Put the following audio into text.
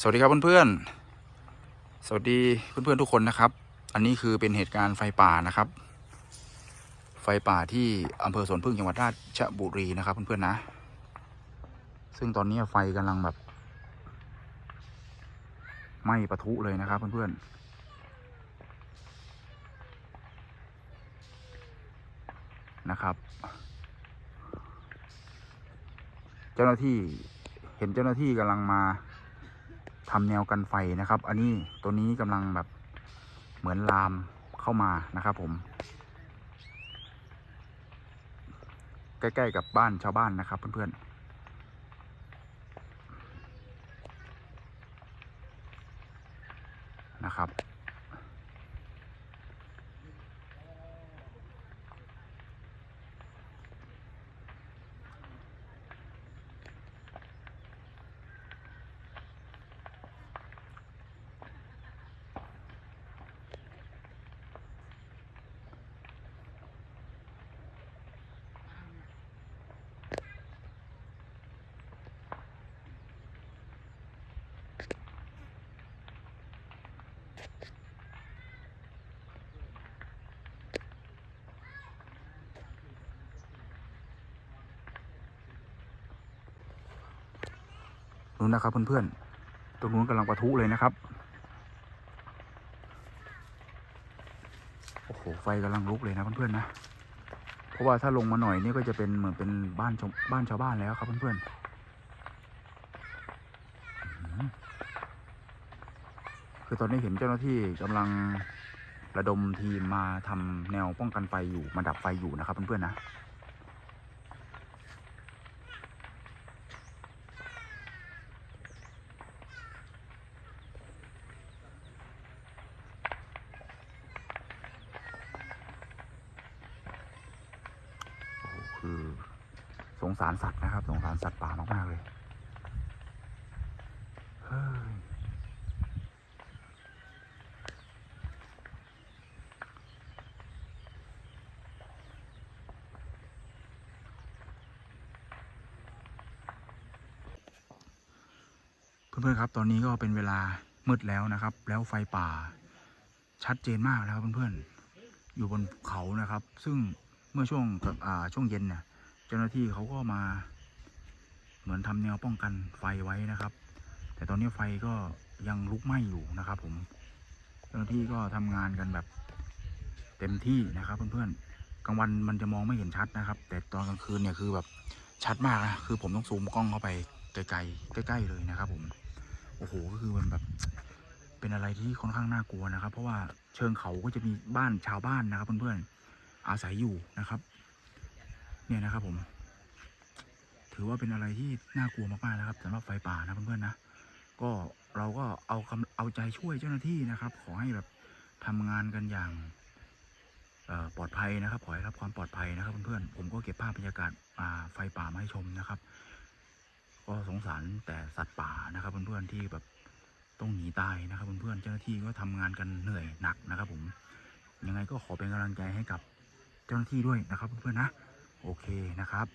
สวัสดีครับเพื่อนๆ สวัสดีเพื่อนๆทุกคนนะครับ อันนี้คือเป็นเหตุการณ์ไฟป่านะครับ ไฟป่าที่อำเภอสวนพึ่งจังหวัดราชบุรีนะครับเพื่อนๆนะ ซึ่งตอนนี้ไฟกำลังแบบไหม้ปะทุเลยนะครับเพื่อนๆนะครับ เจ้าหน้าที่เห็นเจ้าหน้าที่กำลังมา ทำแนวกันไฟนะครับ อันนี้ตัวนี้กำลังแบบเหมือนลามเข้ามานะครับผม ใกล้ๆกับบ้านชาวบ้านนะครับ เพื่อนๆนะครับ นู้นนะครับเพื่อนๆ ตรงนู้นกำลังปะทุเลยนะครับ โอ้โห ไฟกำลังลุกเลยนะเพื่อนๆนะ เพราะว่าถ้าลงมาหน่อยนี่ก็จะเป็นเหมือนเป็นบ้านชาวบ้านชาวบ้านแล้วครับเพื่อนๆคือตอนนี้เห็นเจ้าหน้าที่กำลังระดมทีมมาทำแนวป้องกันไฟอยู่มาดับไฟอยู่นะครับเพื่อนๆนะ โอ้โหคือส งสารสัตว์นะครับ สงสารสัตว์ป่ามากๆเลยเฮ้ยเพื่อนๆครับ ตอนนี้ก็เป็นเวลามืดแล้วนะครับ แล้วไฟป่าชัดเจนมากนะครับเพื่อนๆ อยู่บนเขานะครับ ซึ่งเมื่อช่วงกับอ่าช่วงเย็นเนี่ย จ้าหน้าที่เขาก็มา เหมือนทำแนวป้องกันไฟไว้นะครับ แต่ตอนนี้ไฟก็ยังลุกไหม้อยู่นะครับ ผม เจ้าหน้าที่ก็ทำงานกันแบบ เต็มที่นะครับ เพื่อนๆกลางวันมันจะมองไม่เห็นชัดนะครับ แต่ตอนกลางคืนเนี่ยคือแบบชัดมากนะคือผมต้องซูมกล้องเข้าไปไกลๆใกล้ ๆ เลยนะครับ ผมโอ้โหก็คือมันแบบเป็นอะไรที่ค่อนข้างน่ากลัวนะครับ เพราะว่าเชิงเขาก็จะมีบ้านชาวบ้านนะครับ เพื่อนๆอาศัยอยู่นะครับ เนี่ยนะครับผม ถือว่าเป็นอะไรที่น่ากลัวมากๆนะครับสำหรับไฟป่านะเพื่อนๆนะก็เราก็เอากำเอาใจช่วยเจ้าหน้าที่นะครับ ขอให้แบบทำงานกันอย่างปลอดภัยนะครับ ขอให้รับความปลอดภัยนะครับเพื่อนๆผมก็เก็บภาพบรรยากาศาไฟป่ามาให้ชมนะครับ ก็สงสารแต่สัตว์ป่านะครับเพื่อนๆที่แบบต้องหนีตายนะครับเพื่อนๆเจ้าหน้าที่ก็ทำงานกันเหนื่อยหนักนะครับ ผมยังไงก็ขอเป็นกำลังใจให้กับเจ้าหน้าที่ด้วยนะครับเพื่อนๆนะ โอเคนะครับ